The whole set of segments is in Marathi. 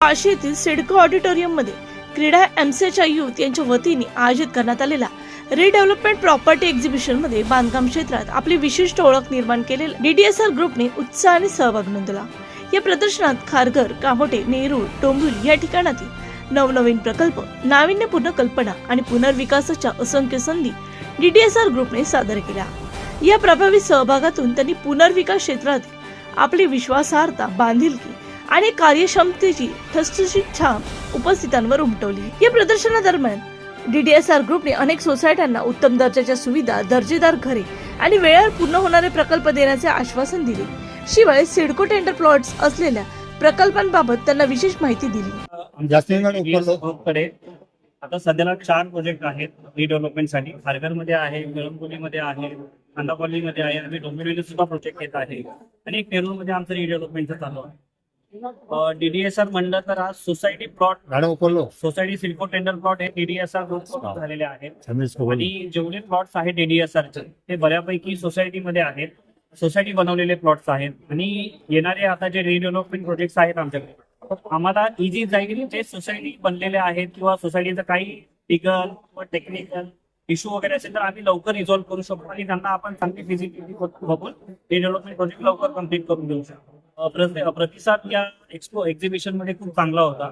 आशी येथील सिडको ऑडिटोरियममध्ये क्रीडा एमसीएच्या युथ यांच्या वतीने आयोजित करण्यात आलेला रिडेव्हलपमेंट प्रॉपर्टी एक्झिबिशनमध्ये बांधकाम क्षेत्रात आपली विशिष्ट ओळख निर्माण केलेल्या डीडीएसआर ग्रुपने उत्साहाने सहभाग नोंदवला. या प्रदर्शनात खारघर कामोटे नेरूळ डोंबिवली या ठिकाणातील नवनवीन प्रकल्प नाविन्यपूर्ण कल्पना आणि पुनर्विकासाच्या असंख्य संधी डीडीएसआर ग्रुपने सादर केल्या. या प्रभावी सहभागातून त्यांनी पुनर्विकास क्षेत्रात आपली विश्वासार्हता बांधिलकी आणि कार्यक्षमतेची ठसठशीत छाप उपस्थितांवर उमटवली. या प्रदर्शनादरम्यान डीडीएसआर ग्रुपने अनेक सोसायट्यांना उत्तम दर्जाच्या सुविधा दर्जेदार घरे आणि वेळेवर पूर्ण होणारे प्रकल्प देण्याचे आश्वासन दिले. शिवाय सिडको टेंडर प्लॉट्स असलेल्या प्रकल्पांबाबत त्यांना विशेष माहिती दिली. ग्रुपकडे आता सध्याला चार प्रोजेक्ट आहेत रिडेव्हलपमेंटसाठी खारघरमध्ये आहे मध्ये आहे कांदापल्लीमध्ये आहे. आणि डोंबिवलीला सुद्धा प्रोजेक्ट येत आहे. आणि नेरूळमध्ये आमचं रिडेव्हलपमेंटचं चालू आहे. डीडीएसआर म्हणलं तर आज सोसायटी प्लॉट गाणं उपलब्ध सोसायटी सिल्को टेंडर प्लॉट हे डीडीएसआर ग्रुप झालेले आहेत. आणि जेवढे प्लॉट्स आहेत डीडीएसआरचे ते बऱ्यापैकी सोसायटीमध्ये आहेत. सोसायटी बनवलेले प्लॉट्स आहेत. आणि येणारे आता जे रिडेव्हलपमेंट प्रोजेक्ट आहेत आमच्याकडे आम्हाला इझी जाईल जे सोसायटी बनलेले आहेत किंवा सोसायटीचं काही लिगल किंवा टेक्निकल इश्यू वगैरे असेल तर आम्ही लवकर रिझॉल्व्ह करू शकतो आणि त्यांना आपण चांगली फिजिबिलिटी बघून रिडेव्हलपमेंट प्रोजेक्ट लवकर कंप्लीट करून देऊ शकतो. प्रतिसाद या एक्सपो एक्झिबिशनमध्ये खूप चांगला होता.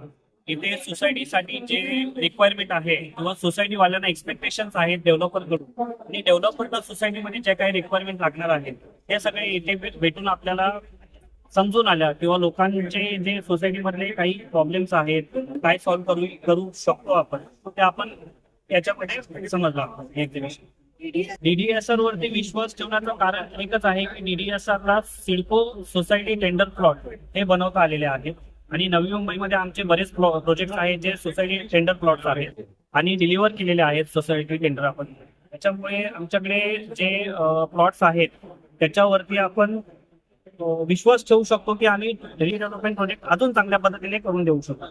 इथे सोसायटीसाठी जे रिक्वायरमेंट आहे किंवा सोसायटी वाल्यांना एक्सपेक्टेशन आहेत डेव्हलपरकडून आणि डेव्हलपरला सोसायटीमध्ये जे काही रिक्वायरमेंट लागणार आहेत ते सगळे इथे भेटून आपल्याला समजून आल्या किंवा लोकांचे जे सोसायटीमधले काही प्रॉब्लेम्स आहेत काय सॉल्व्ह करू करू शकतो आपण ते आपण याच्यामध्ये समजलं एक्झिबिशन डीडीएसआर वरती विश्वास ठेवण्याचं कारण एकच आहे की डीडीएसआर ला सिडको सोसायटी टेंडर प्लॉट हे बनवता आलेले आहेत आणि नवी मुंबईमध्ये आमचे बरेच प्रोजेक्ट आहेत जे सोसायटी टेंडर प्लॉट आहेत. आणि डिलिव्हर केलेले आहेत सोसायटी टेंडर आपण त्याच्यामुळे आमच्याकडे जे प्लॉट्स आहेत त्याच्यावरती आपण विश्वास ठेवू शकतो की आम्ही डेव्हलपमेंट प्रोजेक्ट अजून चांगल्या पद्धतीने करून देऊ शकतो.